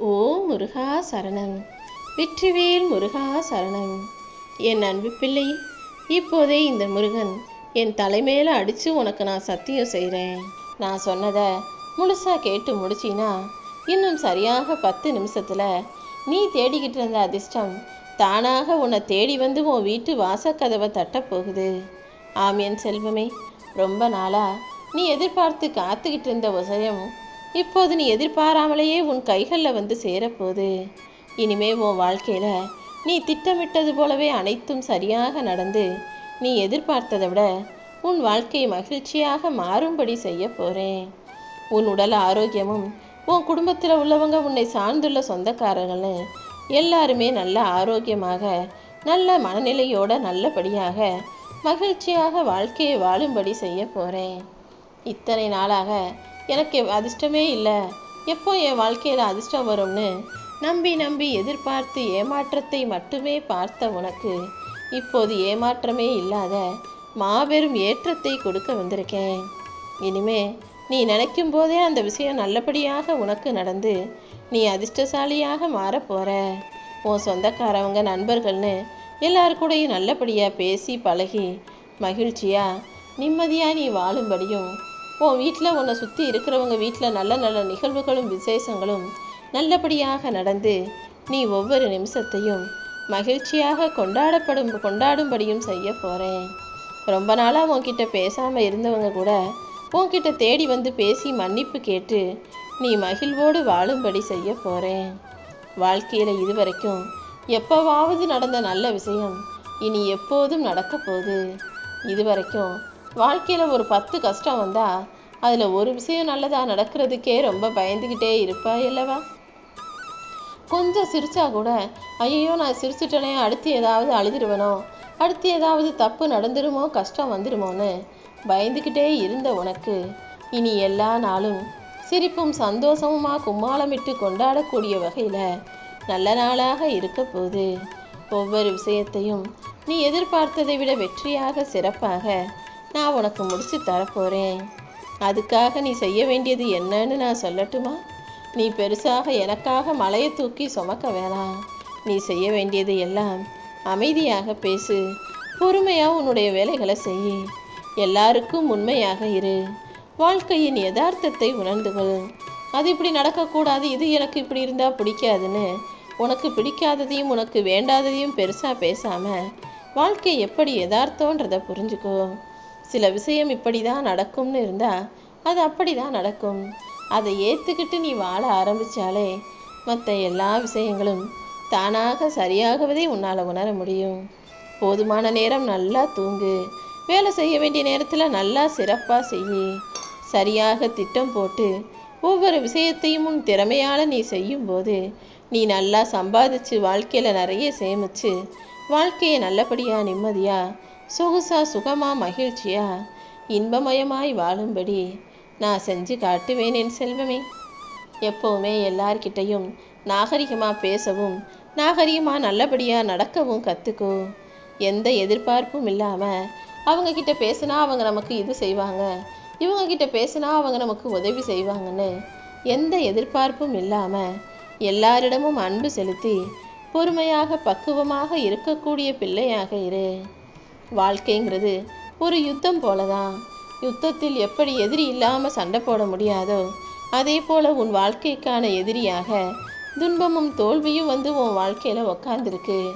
ஓ முருகா சரணம். வெற்றிவேல் முருகா சரணம். என் அன்பு பிள்ளை இப்போதே இந்த முருகன் என் தலைமையில அடிச்சு உனக்கு நான் சத்தியம் செய்கிறேன் நான் சொன்னதை முழுசாக கேட்டு முடிச்சினா இன்னும் சரியாக பத்து நிமிஷத்தில் நீ தேடிக்கிட்டு இருந்த அதிர்ஷ்டம் தானாக உன்னை தேடி வந்து உன் வீட்டு வாசக்கதவை தட்டப் போகுது. ஆம் என் செல்வமே ரொம்ப நாளாக நீ எதிர்பார்த்து காத்துக்கிட்டு இருந்த விஷயம் இப்போது நீ எதிர்பாராமலேயே உன் கைகளில் வந்து சேரப்போகுது. இனிமே உன் வாழ்க்கையில் நீ திட்டமிட்டது போலவே அனைத்தும் சரியாக நடந்து நீ எதிர்பார்த்ததை விட உன் வாழ்க்கை மகிழ்ச்சியாக மாறும்படி செய்ய போகிறேன் உன் உடல் ஆரோக்கியமும் உன் குடும்பத்தில் உள்ளவங்க உன்னை சார்ந்துள்ள சொந்தக்காரர்களும் எல்லாருமே நல்ல ஆரோக்கியமாக நல்ல மனநிலையோட நல்லபடியாக மகிழ்ச்சியாக வாழ்க்கையை வாழும்படி செய்ய போகிறேன் இத்தனை நாளாக எனக்கு அதிர்ஷ்டமே இல்லை. எப்போ என் வாழ்க்கையில் அதிர்ஷ்டம் வரும்னு நம்பி நம்பி எதிர்பார்த்து ஏமாற்றத்தை மட்டுமே பார்த்த உனக்கு. இப்போது ஏமாற்றமே இல்லாத மாபெரும் ஏற்றத்தை கொடுக்க வந்திருக்கேன். இனிமே நீ நினைக்கும் போதே அந்த விஷயம் நல்லபடியாக உனக்கு நடந்து நீ அதிர்ஷ்டசாலியாக மாறப்போற உன் சொந்தக்காரவங்க நண்பர்கள்னு எல்லார் கூடயும் நல்லபடியாக பேசி பழகி மகிழ்ச்சியாக நிம்மதியாக நீ வாழும்படியும் உன் வீட்டில் உன்னை சுற்றி இருக்கிறவங்க வீட்டில் நல்ல நல்ல நிகழ்வுகளும் விசேஷங்களும் நல்லபடியாக நடந்து நீ ஒவ்வொரு நிமிஷத்தையும் மகிழ்ச்சியாக கொண்டாடப்படும் கொண்டாடும்படியும் செய்ய போகிறேன். ரொம்ப நாளாக உன்கிட்ட பேசாமல் இருந்தவங்க கூட உன்கிட்ட தேடி வந்து பேசி மன்னிப்பு கேட்டு நீ மகிழ்வோடு வாழும்படி செய்ய போகிறேன். வாழ்க்கையில் இதுவரைக்கும் எப்போவாவது நடந்த நல்ல விஷயம் இனி எப்போதும் நடக்க போகுது. இதுவரைக்கும் வாழ்க்கையில் ஒரு பத்து கஷ்டம் வந்தால் அதில் ஒரு விஷயம் நல்லதாக நடக்கிறதுக்கே ரொம்ப பயந்துக்கிட்டே இருப்பா அல்லவா கொஞ்சம் சிரிச்சா கூட ஐயோ நான் சிரிச்சிட்டனே அடுத்து ஏதாவது அழுதுருவனோ? அடுத்து ஏதாவது தப்பு நடந்துருமோ கஷ்டம் வந்துருமோன்னு பயந்துக்கிட்டே இருந்த உனக்கு இனி எல்லா நாளும் சிரிப்பும் சந்தோஷமுமா கும்மாளமிட்டு கொண்டாடக்கூடிய வகையில் நல்ல நாளாக இருக்க போகுது. ஒவ்வொரு விஷயத்தையும் நீ எதிர்பார்த்ததை விட வெற்றியாக சிறப்பாக நான் உனக்கு முடிச்சு தரப்போகிறேன் அதுக்காக நீ செய்ய வேண்டியது என்னன்னு நான் சொல்லட்டுமா? நீ பெருசாக எனக்காக மலையை தூக்கி சுமக்க வேணாம். நீ செய்ய வேண்டியது எல்லாம் அமைதியாக பேசு. பொறுமையாக உன்னுடைய வேலைகளை செய் எல்லாருக்கும் உண்மையாக இரு. வாழ்க்கையின் யதார்த்தத்தை உணர்ந்து கொள். அது இப்படி நடக்கக்கூடாது இது எனக்கு இப்படி இருந்தால் பிடிக்காதுன்னு உனக்கு பிடிக்காததையும் உனக்கு வேண்டாததையும் பெருசாக பேசாமல் வாழ்க்கை எப்படி யதார்த்தன்றதை புரிஞ்சுக்கோ. சில விஷயம் இப்படி தான் நடக்கும்னு இருந்தால் அது அப்படி தான் நடக்கும். அதை ஏற்றுக்கிட்டு நீ வாழ ஆரம்பித்தாலே மற்ற எல்லா விஷயங்களும் தானாக சரியாகவதே உன்னால் உணர முடியும். போதுமான நேரம் நல்லா தூங்கு. வேலை செய்ய வேண்டிய நேரத்தில் நல்லா சிறப்பாக செய் சரியாக திட்டம் போட்டு ஒவ்வொரு விஷயத்தையும் உன் திறமையால் நீ செய்யும்போது நீ நல்லா சம்பாதிச்சு வாழ்க்கையில் நிறைய சேமிச்சு வாழ்க்கையை நல்லபடியாக நிம்மதியாக சொகுசா சுகமா மகிழ்ச்சியா? இன்பமயமாய் வாழும்படி நான் செஞ்சு காட்டுவேன் என் செல்வமே. எப்போவுமே எல்லார்கிட்டையும் நாகரிகமாக பேசவும் நாகரிகமாக நல்லபடியாக நடக்கவும் கற்றுக்கோ எந்த எதிர்பார்ப்பும் இல்லாமல் அவங்க பேசுனா பேசினா அவங்க நமக்கு இது செய்வாங்க இவங்கக்கிட்ட பேசுனா பேசினா அவங்க நமக்கு உதவி செய்வாங்கன்னு எந்த எதிர்பார்ப்பும் இல்லாமல் எல்லாரிடமும் அன்பு செலுத்தி பொறுமையாக பக்குவமாக இருக்கக்கூடிய பிள்ளையாக இரு. வாழ்க்கைங்கிறது ஒரு யுத்தம் போலதான். யுத்தத்தில் எப்படி எதிரி இல்லாமல் சண்டை போட முடியாதோ அதே போல உன் வாழ்க்கைக்கான எதிரியாக துன்பமும் தோல்வியும் வந்து உன் வாழ்க்கையில் உக்காந்துருக்கு.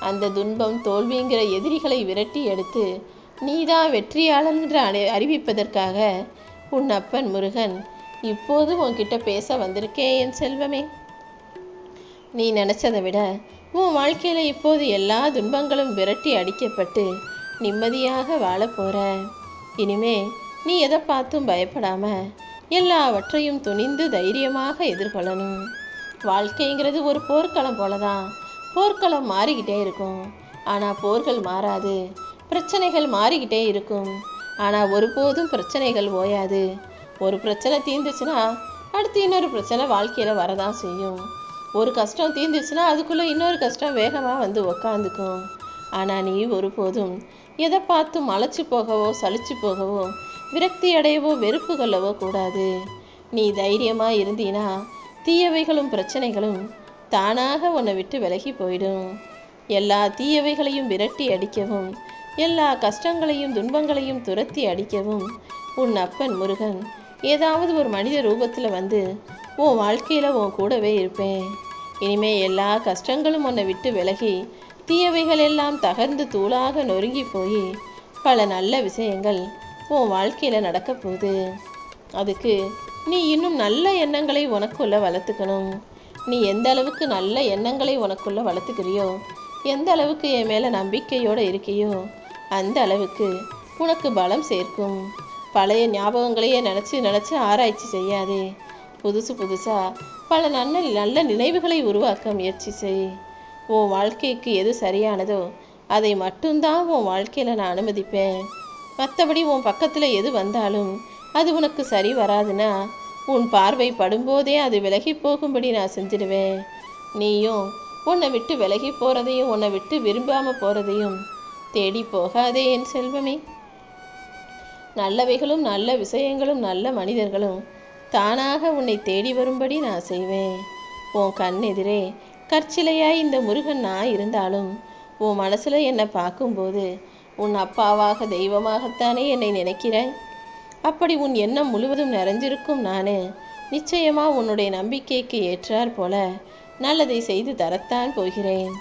அந்த துன்பம் தோல்விங்கிற எதிரிகளை விரட்டி எடுத்து நீதான் என்று அணி அறிவிப்பதற்காக உன் அப்பன் முருகன் இப்போது உன்கிட்ட பேச வந்திருக்கேன் என் செல்வமே. நீ நினச்சதை விட உன் வாழ்க்கையில் இப்போது எல்லா துன்பங்களும் விரட்டி அடிக்கப்பட்டு நிம்மதியாக வாழ போற. இனிமே நீ எதை பார்த்தும் பயப்படாம எல்லாவற்றையும் துணிந்து தைரியமாக எதிர்கொள்ளணும். வாழ்க்கைங்கிறது ஒரு போர்க்களம் போலதான். போர்க்களம் மாறிக்கிட்டே இருக்கும். ஆனால் போர்கள் மாறாது. பிரச்சனைகள் மாறிக்கிட்டே இருக்கும். ஆனால் ஒருபோதும் பிரச்சனைகள் ஓயாது. ஒரு பிரச்சனை தீர்ந்துச்சுன்னா அடுத்து இன்னொரு பிரச்சனை வாழ்க்கையில் வரதான் செய்யும். ஒரு கஷ்டம் தீர்ந்துச்சுன்னா அதுக்குள்ளே இன்னொரு கஷ்டம் வேகமாக வந்து உக்காந்துக்கும். ஆனால் நீ ஒருபோதும் எதை பார்த்து மலைச்சு போகவோ சலிச்சு போகவோ விரக்தி அடையவோ வெறுப்பு கொள்ளவோ கூடாது. நீ தைரியமாக இருந்தீனா தீயவைகளும் பிரச்சனைகளும் தானாக உன்னை விட்டு விலகி போயிடும். எல்லா தீயவைகளையும் விரட்டி அடிக்கவும் எல்லா கஷ்டங்களையும் துன்பங்களையும் துரத்தி அடிக்கவும் உன் அப்பன் முருகன் ஏதாவது ஒரு மனித ரூபத்தில் வந்து உன் வாழ்க்கையில் உன் கூடவே இருப்பேன். இனிமே எல்லா கஷ்டங்களும் உன்னை விட்டு விலகி தீயவைகள் எல்லாம் தகர்ந்து தூளாக நொறுங்கி போய் பல நல்ல விஷயங்கள் உன் வாழ்க்கையில் நடக்க போகுது. அதுக்கு நீ இன்னும் நல்ல எண்ணங்களை உனக்குள்ள வளர்த்துக்கணும். நீ எந்த அளவுக்கு நல்ல எண்ணங்களை உனக்குள்ள வளர்த்துக்கிறியோ எந்த அளவுக்கு என் மேலே நம்பிக்கையோடு இருக்கியோ அந்த அளவுக்கு உனக்கு பலம் சேர்க்கும். பழைய ஞாபகங்களையே நினச்சி நினச்சி ஆராய்ச்சி செய்யாதே. புதுசு புதுசாக பல நல்ல நல்ல நினைவுகளை உருவாக்க முயற்சி செய். உன் வாழ்க்கைக்கு எது சரியானதோ அதை மட்டும்தான் உன் வாழ்க்கையில் நான் அனுமதிப்பேன். மற்றபடி உன் பக்கத்தில் எது வந்தாலும் அது உனக்கு சரி வராதுன்னா உன் பார்வை படும்போதே அது விலகி போகும்படி நான் செஞ்சிடுவேன். நீயும் உன்னை விட்டு விலகி போகிறதையும் உன்னை விட்டு விரும்பாமல் போகிறதையும் தேடி போகாதே என் செல்வமே. நல்லவைகளும் நல்ல விஷயங்களும் நல்ல மனிதர்களும் தானாக உன்னை தேடி வரும்படி நான் செய்வேன். உன் கண் எதிரே கற்சிலையாய் இந்த முருகன் நான் இருந்தாலும் உன் மனசில் என்னை பார்க்கும்போது உன் அப்பாவாக தெய்வமாகத்தானே என்னை நினைக்கிறேன் அப்படி உன் எண்ணம் முழுவதும் நிறைஞ்சிருக்கும் நான் நிச்சயமா உன்னுடைய நம்பிக்கைக்கு ஏற்றார் போல நல்லதை செய்து தரத்தான் போகிறேன்.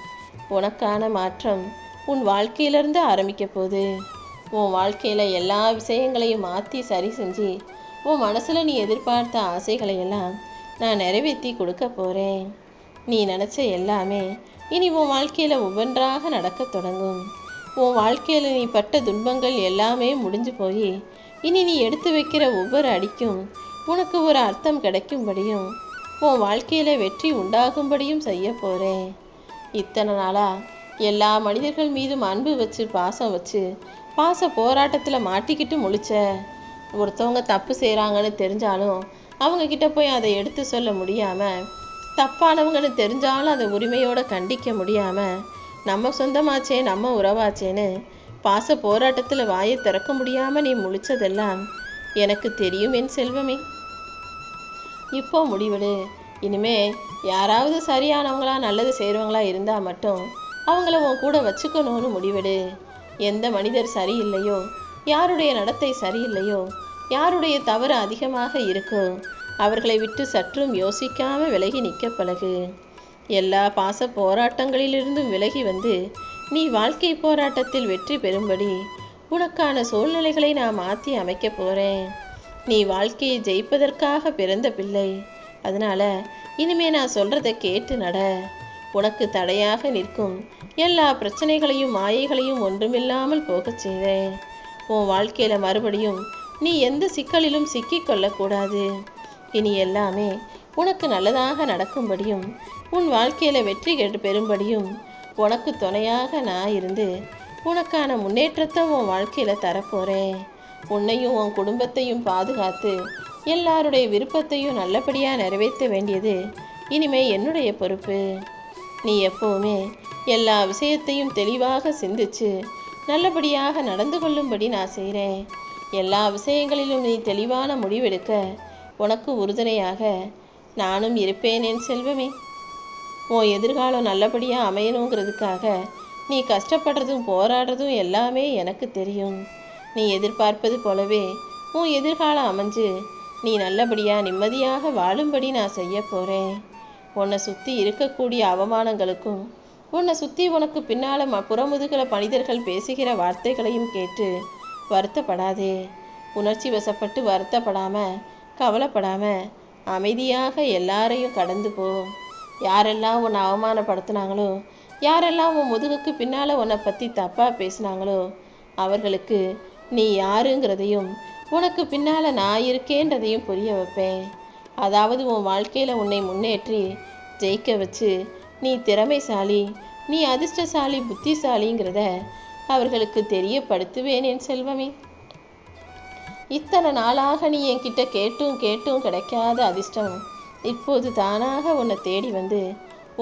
உனக்கான மாற்றம் உன் வாழ்க்கையிலிருந்து ஆரம்பிக்க போகுது உன் வாழ்க்கையில் எல்லா விஷயங்களையும் மாற்றி சரி செஞ்சு உன் மனசில் நீ எதிர்பார்த்த ஆசைகளையெல்லாம் நான் நிறைவேற்றி கொடுக்க போகிறேன் நீ நினச்ச எல்லாமே இனி உன் வாழ்க்கையில் ஒவ்வொன்றாக நடக்கத் தொடங்கும். உன் வாழ்க்கையில் நீ பட்ட துன்பங்கள் எல்லாமே முடிஞ்சு போய் இனி நீ எடுத்து வைக்கிற ஒவ்வொரு அடிக்கும் உனக்கு ஒரு அர்த்தம் கிடைக்கும்படியும் உன் வாழ்க்கையில் வெற்றி உண்டாகும்படியும் செய்ய போகிறேன் இத்தனை நாளாக எல்லா மனிதர்கள் மீதும் அன்பு வச்சு பாசம் வச்சு பாச போராட்டத்தில் மாட்டிக்கிட்டு முழிச்ச. ஒருத்தவங்க தப்பு செய்கிறாங்கன்னு தெரிஞ்சாலும் அவங்க கிட்ட போய் அதை எடுத்து சொல்ல முடியாமல் தப்பானவங்கன்னு தெரிஞ்சாலும் அதை உரிமையோடு கண்டிக்க முடியாமல் நம்ம சொந்தமாச்சே நம்ம உறவாச்சேன்னு பாச போராட்டத்தில் வாயை திறக்க முடியாமல் நீ முழிச்சதெல்லாம் எனக்கு தெரியும் என் செல்வமே. இப்போ முடிவெடு. இனிமே யாராவது சரியானவங்களா நல்லது செய்கிறவங்களா இருந்தால் மட்டும் அவங்கள உன் கூட வச்சுக்கணும்னு முடிவெடு. எந்த மனிதர் சரியில்லையோ யாருடைய நடத்தை சரியில்லையோ யாருடைய தவறு அதிகமாக இருக்கோ அவர்களை விட்டு சற்றும் யோசிக்காம விலகி நிற்க பழகு. எல்லா பாச போராட்டங்களிலிருந்தும் விலகி வந்து நீ வாழ்க்கை போராட்டத்தில் வெற்றி பெறும்படி உனக்கான சூழ்நிலைகளை நான் மாற்றி அமைக்க போகிறேன் நீ வாழ்க்கையை ஜெயிப்பதற்காக பிறந்த பிள்ளை. அதனால இனிமே நான் சொல்கிறத கேட்டு நட. உனக்கு தடையாக நிற்கும் எல்லா பிரச்சனைகளையும் மாயைகளையும் ஒன்றுமில்லாமல் போகச் செய்வேன். உன் வாழ்க்கையில மறுபடியும் நீ எந்த சிக்கலிலும் சிக்கிக் கொள்ளக்கூடாது இனி எல்லாமே உனக்கு நல்லதாக நடக்கும்படியும் உன் வாழ்க்கையில் வெற்றி கெட்டு பெறும்படியும் உனக்கு துணையாக நான் இருந்து உனக்கான முன்னேற்றத்தை உன் வாழ்க்கையில் தரப்போகிறேன் உன்னையும் உன் குடும்பத்தையும் பாதுகாத்து எல்லாருடைய விருப்பத்தையும் நல்லபடியாக நிறைவேற்ற வேண்டியது இனிமே என்னுடைய பொறுப்பு. நீ எப்போவுமே எல்லா விஷயத்தையும் தெளிவாக சிந்திச்சு நல்லபடியாக நடந்து கொள்ளும்படி நான் செய்கிறேன் எல்லா விஷயங்களிலும் நீ தெளிவான முடிவெடுக்க உனக்கு உறுதுணையாக நானும் இருப்பேன் என் செல்வமே. உன் எதிர்காலம் நல்லபடியாக அமையணுங்கிறதுக்காக நீ கஷ்டப்படுறதும் போராடுறதும் எல்லாமே எனக்கு தெரியும். நீ எதிர்பார்ப்பது போலவே உன் எதிர்காலம் அமைஞ்சு நீ நல்லபடியாக நிம்மதியாக வாழும்படி நான் செய்ய போகிறேன் உன்னை சுற்றி இருக்கக்கூடிய அவமானங்களுக்கும் உன்னை சுற்றி உனக்கு பின்னால் ம புறமுதுகிற மனிதர்கள் பேசுகிற வார்த்தைகளையும் கேட்டு வருத்தப்படாதே. உணர்ச்சி வசப்பட்டு வருத்தப்படாமல் கவலைப்படாமல் அமைதியாக எல்லாரையும் கடந்து போ. யாரெல்லாம் உன்னை அவமானப்படுத்தினாங்களோ யாரெல்லாம் உன் முதுகுக்கு பின்னால் உன்னை பற்றி தப்பாக பேசினாங்களோ அவர்களுக்கு நீ யாருங்கிறதையும் உனக்கு பின்னால் நான் இருக்கேன்றதையும் புரிய வைப்பேன். அதாவது உன் வாழ்க்கையில் உன்னை முன்னேற்றி ஜெயிக்க வச்சு நீ திறமைசாலி நீ அதிர்ஷ்டசாலி புத்திசாலிங்கிறத அவர்களுக்கு தெரியப்படுத்துவேன் என் செல்வமே. இத்தனை நாளாக நீ என்கிட்ட கேட்டும் கேட்டும் கிடைக்காத அதிர்ஷ்டம். இப்போது தானாக உன்னை தேடி வந்து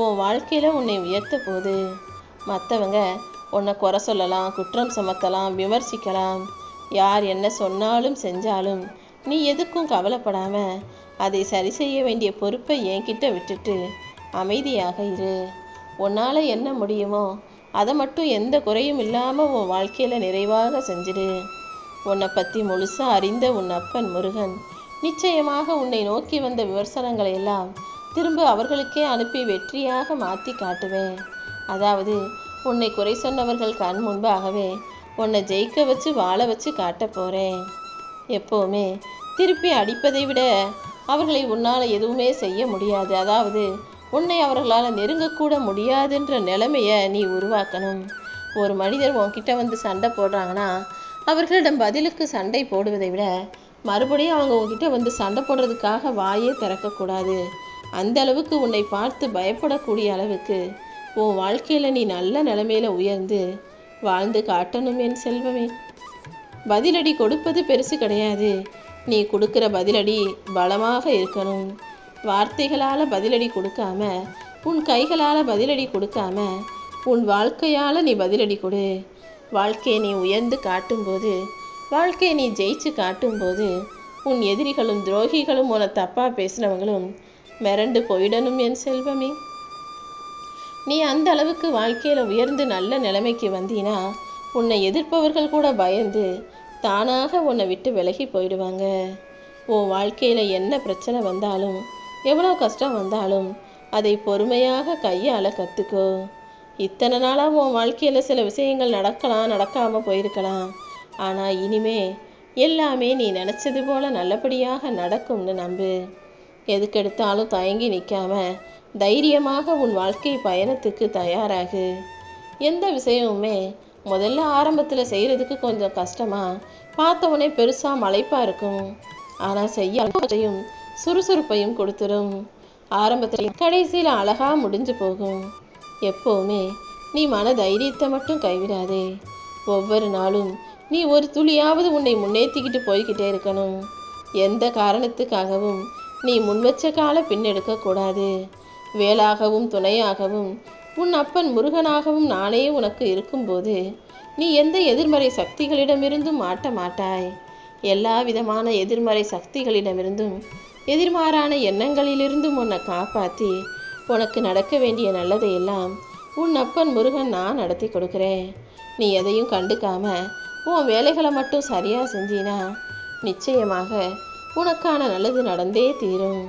உன் வாழ்க்கையில் உன்னை உயர்த்த போது மற்றவங்க உன்னை குறை சொல்லலாம் குற்றம் சுமத்தலாம் விமர்சிக்கலாம். யார் என்ன சொன்னாலும் செஞ்சாலும் நீ எதுக்கும் கவலைப்படாமல் அதை சரி செய்ய வேண்டிய பொறுப்பை என்கிட்ட விட்டுட்டு அமைதியாக இரு. உன்னால் என்ன முடியுமோ அதை மட்டும் எந்த குறையும் இல்லாமல் உன் வாழ்க்கையில் நிறைவாக செஞ்சிடு. உன்னை பற்றி முழுசாக அறிந்த உன் அப்பன் முருகன். நிச்சயமாக உன்னை நோக்கி வந்த விமர்சனங்களை எல்லாம் திரும்ப அவர்களுக்கே அனுப்பி வெற்றியாக மாற்றி காட்டுவேன். அதாவது உன்னை குறை சொன்னவர்கள் கண் முன்பாகவே உன்னை ஜெயிக்க வச்சு வாழ வச்சு காட்ட போகிறேன் எப்போவுமே திருப்பி அடிப்பதை விட அவர்களை உன்னால் எதுவுமே செய்ய முடியாது. அதாவது உன்னை அவர்களால் நெருங்கக்கூட முடியாதுன்ற நிலைமையை நீ உருவாக்கணும். ஒரு மனிதர் உன்கிட்ட வந்து சண்டை போடுறாங்கன்னா அவர்களிடம் பதிலுக்கு சண்டை போடுவதை விட மறுபடியும் அவங்க உங்ககிட்ட வந்து சண்டை போடுறதுக்காக வாயே திறக்கக்கூடாது. அந்த அளவுக்கு உன்னை பார்த்து பயப்படக்கூடிய அளவுக்கு உன் வாழ்க்கையில் நீ நல்ல நிலைமையில் உயர்ந்து வாழ்ந்து காட்டணும் என் செல்வமே. பதிலடி கொடுப்பது பெருசு கிடையாது. நீ கொடுக்குற பதிலடி பலமாக இருக்கணும். வார்த்தைகளால் பதிலடி கொடுக்காம உன் கைகளால் பதிலடி கொடுக்காம உன் வாழ்க்கையால் நீ பதிலடி கொடு. வாழ்க்கையை நீ உயர்ந்து காட்டும்போது வாழ்க்கையை நீ ஜெயிச்சு காட்டும்போது உன் எதிரிகளும் துரோகிகளும் உன தப்பாக பேசினவங்களும் மிரண்டு போயிடணும் என் செல்வமே. நீ அந்த அளவுக்கு வாழ்க்கையில் உயர்ந்து நல்ல நிலைமைக்கு வந்தீனா உன்னை எதிர்ப்பவர்கள் கூட பயந்து தானாக உன்னை விட்டு விலகி போயிடுவாங்க. உன் வாழ்க்கையில் என்ன பிரச்சனை வந்தாலும் எவ்வளோ கஷ்டம் வந்தாலும் அதை பொறுமையாக கையாள கற்றுக்கோ இத்தனை நாளாக உன் வாழ்க்கையில் சில விஷயங்கள் நடக்கலாம் நடக்காமல் போயிருக்கலாம். ஆனால் இனிமே எல்லாமே நீ நினச்சது போல நல்லபடியாக நடக்கும்னு நம்பு. எதுக்கெடுத்தாலும் தயங்கி நிற்காம தைரியமாக உன் வாழ்க்கை பயணத்துக்கு தயாராகு. எந்த விஷயமுமே முதல்ல ஆரம்பத்தில் செய்கிறதுக்கு கொஞ்சம் கஷ்டமா பார்த்தவொடனே பெருசாக மலைப்பாக இருக்கும். ஆனால் செய்யும் சுறுசுறுப்பையும் கொடுத்துரும். ஆரம்பத்தில் கடைசியில் அழகாக முடிஞ்சு போகும். எப்போவுமே நீ மன தைரியத்தை மட்டும் கைவிடாதே. ஒவ்வொரு நாளும் நீ ஒரு துளியாவது உன்னை முன்னேற்றிக்கிட்டு போய்கிட்டே இருக்கணும். எந்த காரணத்துக்காகவும் நீ முன்வச்ச கால பின்னெடுக்க கூடாது. வேலாகவும் துணையாகவும் உன் அப்பன் முருகனாகவும் நானே உனக்கு இருக்கும்போது நீ எந்த எதிர்மறை சக்திகளிடமிருந்தும் மாட்ட மாட்டாய். எல்லா விதமான எதிர்மறை சக்திகளிடமிருந்தும் எதிர்மாறான எண்ணங்களிலிருந்தும் உன்னை காப்பாற்றி உனக்கு நடக்க வேண்டிய நல்லதையெல்லாம் உன் அப்பன் முருகன் நான் நடத்தி கொடுக்குறேன். நீ எதையும் கண்டுக்காம உன் வேலைகளை மட்டும் சரியாக செஞ்சினா நிச்சயமாக உனக்கான நல்லது நடந்தே தீரும்.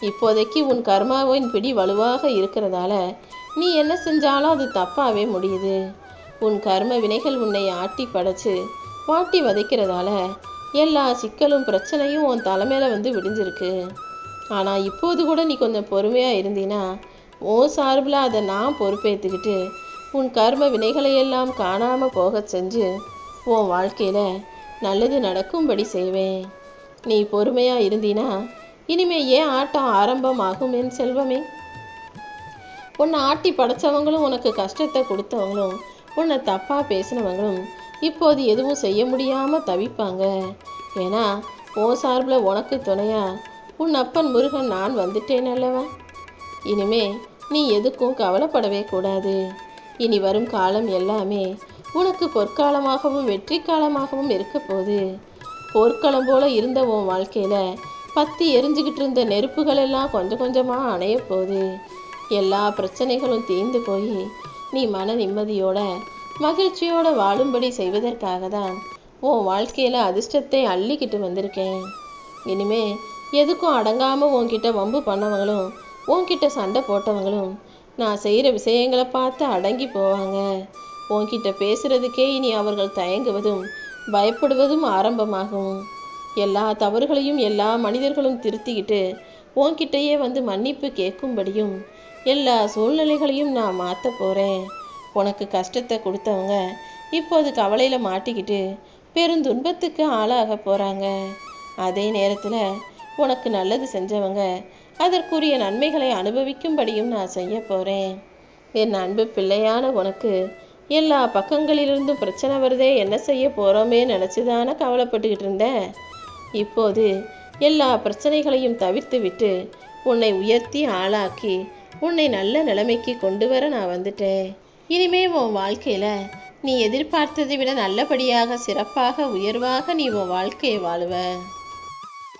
இப்போதைக்கு உன் கர்மாவின் பிடி வலுவாக இருக்கிறதால நீ என்ன செஞ்சாலும் அது தப்பாகவே முடியுது. உன் கர்ம வினைகள் உன்னை ஆட்டி படைச்சு வாட்டி வதைக்கிறதால எல்லா சிக்கலும் பிரச்சனையும் உன் தலைமையில வந்து விடிஞ்சிருக்கு. ஆனால் இப்போது கூட நீ கொஞ்சம் பொறுமையாக இருந்தீன்னா ஓ சார்பில் அதை நான் பொறுப்பேற்றுக்கிட்டு உன் கர்ம வினைகளை எல்லாம் காணாமல் போக செஞ்சு உன் வாழ்க்கையில் நல்லது நடக்கும்படி செய்வேன். நீ பொறுமையாக இருந்தீனா இனிமே ஏன் ஆட்டம் ஆரம்பமாகும் என் செல்வமே? உன்னை ஆட்டி படைச்சவங்களும் உனக்கு கஷ்டத்தை கொடுத்தவங்களும் உன்னை தப்பாக பேசினவங்களும் இப்போது எதுவும் செய்ய முடியாமல் தவிப்பாங்க. ஏன்னா உன் சார்பில் உனக்கு துணையா உன் அப்பன் முருகன் நான் வந்துட்டேன் அல்லவா இனிமே நீ எதுக்கும் கவலைப்படவே கூடாது. இனி வரும் காலம் எல்லாமே உனக்கு பொற்காலமாகவும் வெற்றி காலமாகவும் இருக்க போகுது. போர்க்களம் போல இருந்த உன் வாழ்க்கையில் பத்தி எரிஞ்சுக்கிட்டு இருந்த நெருப்புகள் எல்லாம் கொஞ்சம் கொஞ்சமாக அணைய போகுது. எல்லா பிரச்சனைகளும் தீர்ந்து போய் நீ மன நிம்மதியோட மகிழ்ச்சியோட வாழும்படி செய்வதற்காக தான் உன் வாழ்க்கையில் அதிர்ஷ்டத்தை அள்ளிக்கிட்டு வந்திருக்கேன். இனிமே எதுக்கும் அடங்காமல் உன்கிட்ட வம்பு பண்ணவங்களும் உன்கிட்ட சண்டை போட்டவங்களும் நான் செய்கிற விஷயங்களை பார்த்து அடங்கி போவாங்க. உன்கிட்ட பேசுறதுக்கே இனி அவர்கள் தயங்குவதும் பயப்படுவதும் ஆரம்பமாகும். எல்லா தவறுகளையும் எல்லா மனிதர்களும் திருத்திக்கிட்டு உன்கிட்டயே வந்து மன்னிப்பு கேட்கும்படியும் எல்லா சூழ்நிலைகளையும் நான் மாற்ற போகிறேன் உனக்கு கஷ்டத்தை கொடுத்தவங்க இப்போது கவலையில் மாட்டிக்கிட்டு பெருந்துன்பத்துக்கு ஆளாக போகிறாங்க அதே நேரத்தில் உனக்கு நல்லது செஞ்சவங்க அதற்குரிய நன்மைகளை அனுபவிக்கும்படியும் நான் செய்ய போகிறேன் என் அன்பு பிள்ளையான உனக்கு எல்லா பக்கங்களிலிருந்தும் பிரச்சனை வருதே என்ன செய்ய போகிறோமே நினச்சி தானே கவலைப்பட்டுக்கிட்டு இருந்தேன் இப்போது எல்லா பிரச்சனைகளையும் தவிர்த்து விட்டு உன்னை உயர்த்தி ஆளாக்கி உன்னை நல்ல நிலைமைக்கு கொண்டு வர நான் வந்துட்டேன். இனிமே உன் வாழ்க்கையில் நீ எதிர்பார்த்ததை விட நல்லபடியாக சிறப்பாக உயர்வாக நீ உன் வாழ்க்கையை வாழுவ.